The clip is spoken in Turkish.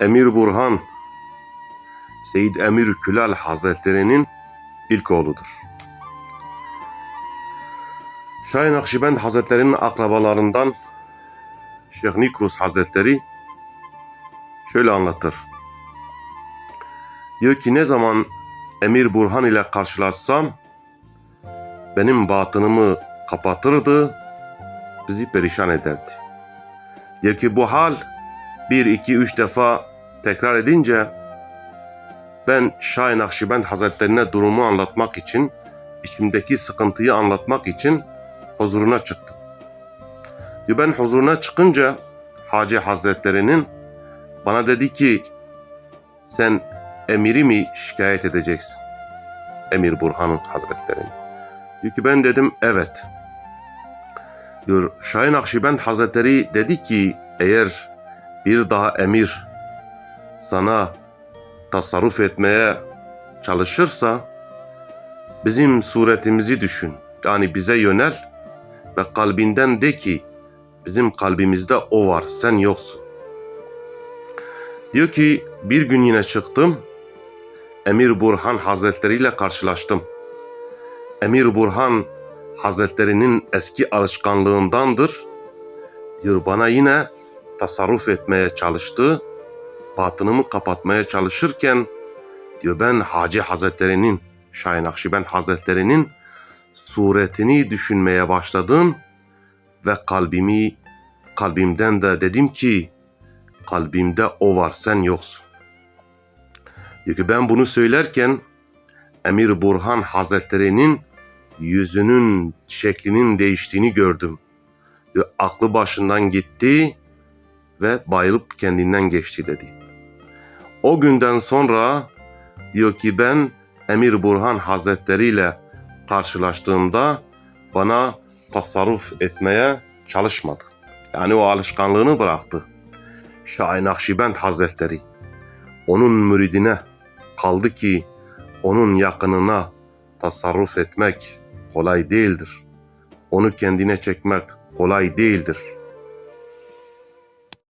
Emir Burhan, Seyyid Emir Külal Hazretleri'nin ilk oğludur. Şahin Akşibend Hazretleri'nin akrabalarından Şeyh Nikrus Hazretleri şöyle anlatır. Diyor ki ne zaman Emir Burhan ile karşılaşsam benim batınımı kapatırdı, bizi perişan ederdi. Diyor ki bu hal bir, iki, üç defa tekrar edince ben Şahin Akşibend Hazretlerine durumu anlatmak için, içimdeki sıkıntıyı anlatmak için huzuruna çıktım. Diyor ben huzuruna çıkınca Hacı Hazretleri'nin bana dedi ki sen emiri mi şikayet edeceksin? Emir Burhan'ın Hazretlerini. Diyor ki ben dedim evet. Diyor Şahin Akşibend Hazretleri dedi ki eğer bir daha emir sana tasarruf etmeye çalışırsa bizim suretimizi düşün. Yani bize yönel ve kalbinden de ki bizim kalbimizde o var sen yoksun. Diyor ki bir gün yine çıktım Emir Burhan Hazretleri ile karşılaştım. Emir Burhan Hazretlerinin eski alışkanlığındandır. Diyor bana yine tasarruf etmeye çalıştı. Batınımı kapatmaya çalışırken diyor ben Hacı Hazretleri'nin Şahin Akşibend Hazretleri'nin suretini düşünmeye başladım ve kalbimi kalbimden de dedim ki kalbimde o var sen yoksun. Diyor ki ben bunu söylerken Emir Burhan Hazretleri'nin yüzünün şeklinin değiştiğini gördüm. Diyor, aklı başından gitti ve bayılıp kendinden geçti dedi. O günden sonra diyor ki ben Emir Burhan Hazretleri ile karşılaştığımda bana tasarruf etmeye çalışmadı. Yani o alışkanlığını bıraktı. Şahin Akşibend Hazretleri onun müridine kaldı ki onun yakınına tasarruf etmek kolay değildir. Onu kendine çekmek kolay değildir.